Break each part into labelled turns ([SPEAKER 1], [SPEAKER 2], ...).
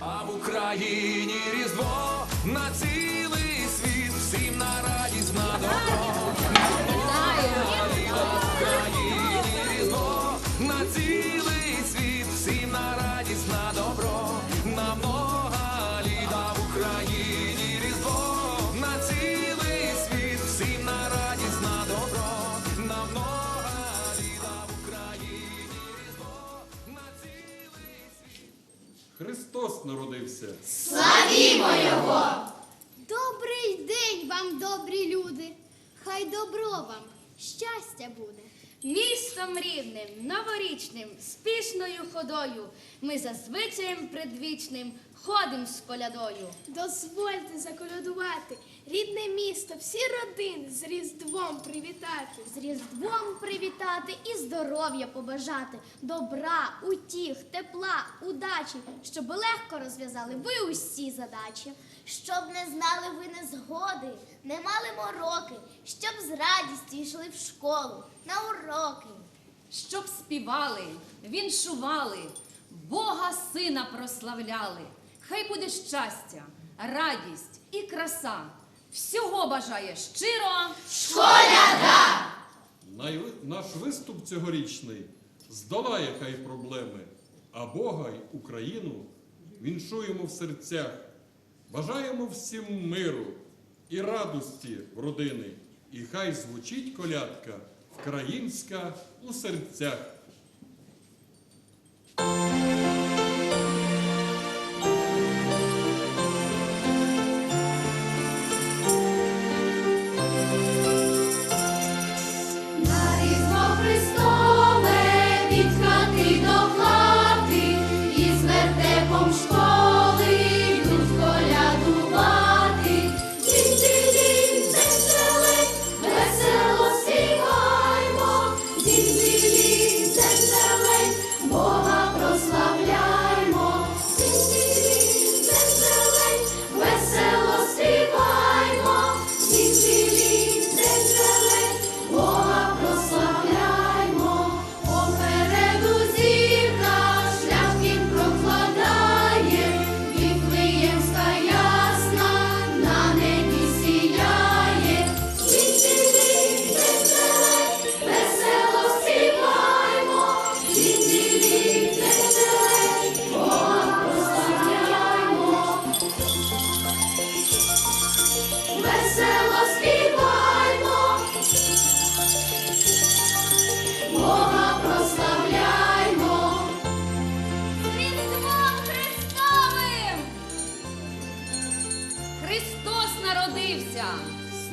[SPEAKER 1] А в Україні різдво на цілий світ, всім на радість на добро.
[SPEAKER 2] Христос Його!
[SPEAKER 3] Добрий день вам, добрі люди. Хай добро вам, щастя буде.
[SPEAKER 4] Містом рівним, новорічним, спішною ходою. Ми за звичаєм предвічним ходим з колядою.
[SPEAKER 5] Дозвольте заколядувати рідне місто, всі родини з Різдвом привітати.
[SPEAKER 3] З Різдвом привітати і здоров'я побажати, добра, утіх, тепла, удачі, щоб легко розв'язали ви усі задачі.
[SPEAKER 6] Щоб не знали ви незгоди, не мали мороки, щоб з радістю йшли в школу на уроки.
[SPEAKER 7] щоб співали, віншували, Бога сина прославляли. Хай буде щастя, радість і краса. Всього бажає щиро.
[SPEAKER 2] Най- Наш виступ цьогорічний здолає хай проблеми, а Бога й Україну віншуємо в серцях. Бажаємо всім миру і радості в родини, і хай звучить колядка вкраїнська у серцях.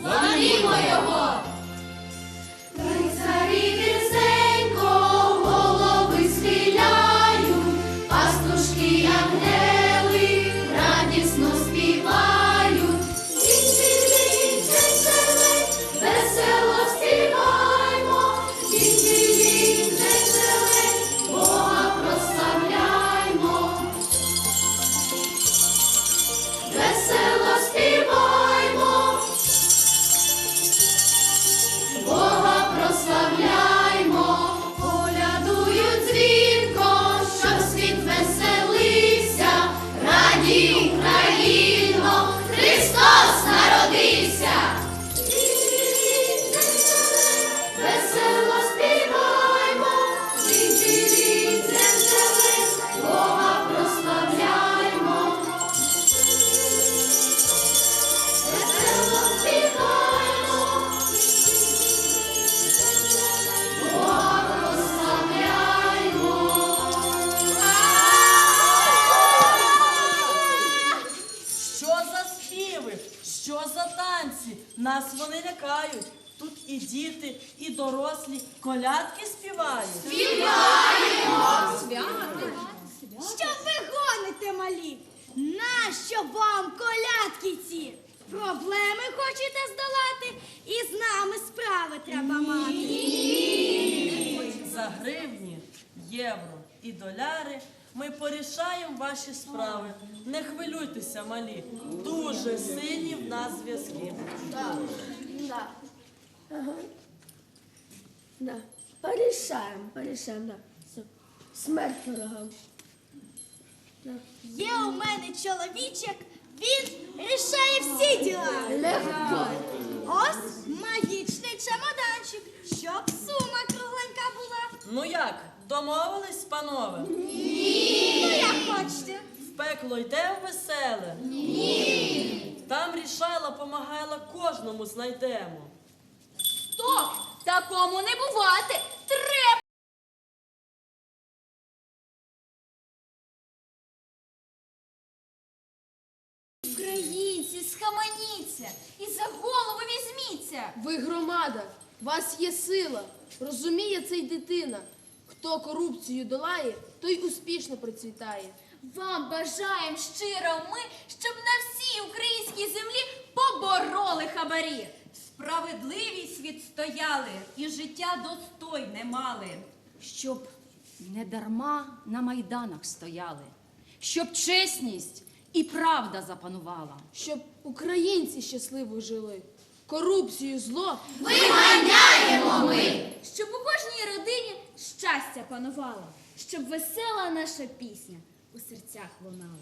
[SPEAKER 6] Славімо Його! Царі
[SPEAKER 8] колядки співають.
[SPEAKER 3] Що ви гоните, малі? Нащо вам колядки ці? Проблеми хочете здолати? І з нами справи треба мати.
[SPEAKER 8] За гривні, євро і доляри ми порішаємо ваші справи. Не хвилюйтеся, малі. Дуже сильні в нас зв'язки.
[SPEAKER 5] Да. Порішаємо, порішаємо, да. Все. Смерть ворогам.
[SPEAKER 9] Є у мене чоловічок, він рішає всі діла. Легко. Ось магічний чемоданчик, щоб сума кругленька була.
[SPEAKER 8] Ну як, домовились, панове?
[SPEAKER 9] Ну, як хочете.
[SPEAKER 8] В пекло йде в веселе? Ні. Там рішала, помагайла кожному знайдемо.
[SPEAKER 7] Такому не бувати! Треба!
[SPEAKER 6] Українці, схаменіться і за голову візьміться.
[SPEAKER 10] Ви громада, вас є сила. Розуміє цей дитина. Хто корупцію долає, той успішно процвітає.
[SPEAKER 6] Вам бажаєм щиро ми, щоб на всій українській землі побороли хабарі.
[SPEAKER 7] Справедливість відстояли і життя достойне мали. Щоб не дарма на майданах стояли, щоб чесність і правда запанувала.
[SPEAKER 10] Щоб українці щасливо жили. Корупцію зло виганяємо ми,
[SPEAKER 6] Щоб у кожній родині щастя панувало, щоб весела наша пісня у серцях лунала.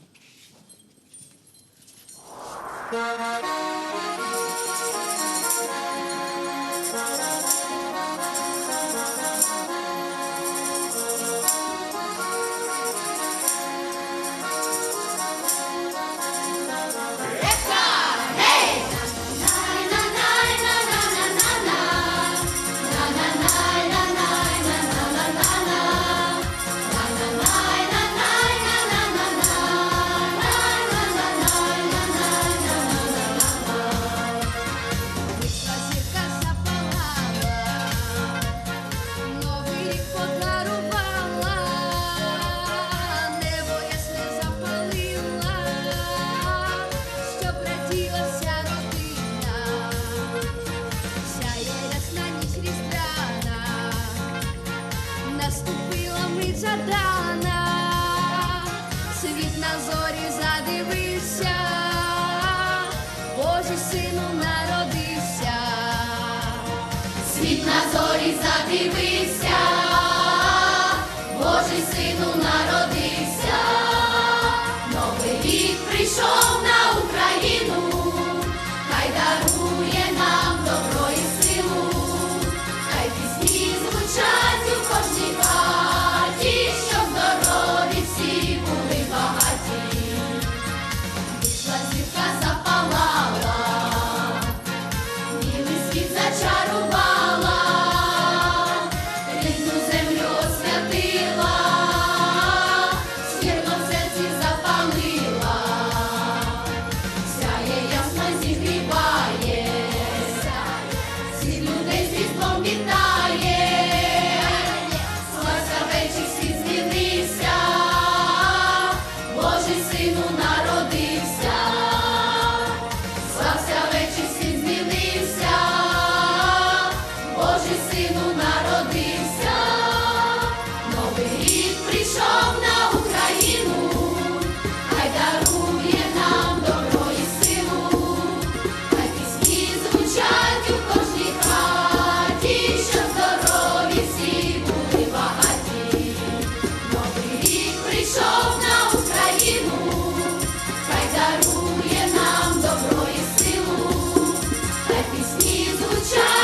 [SPEAKER 9] Світ звучать.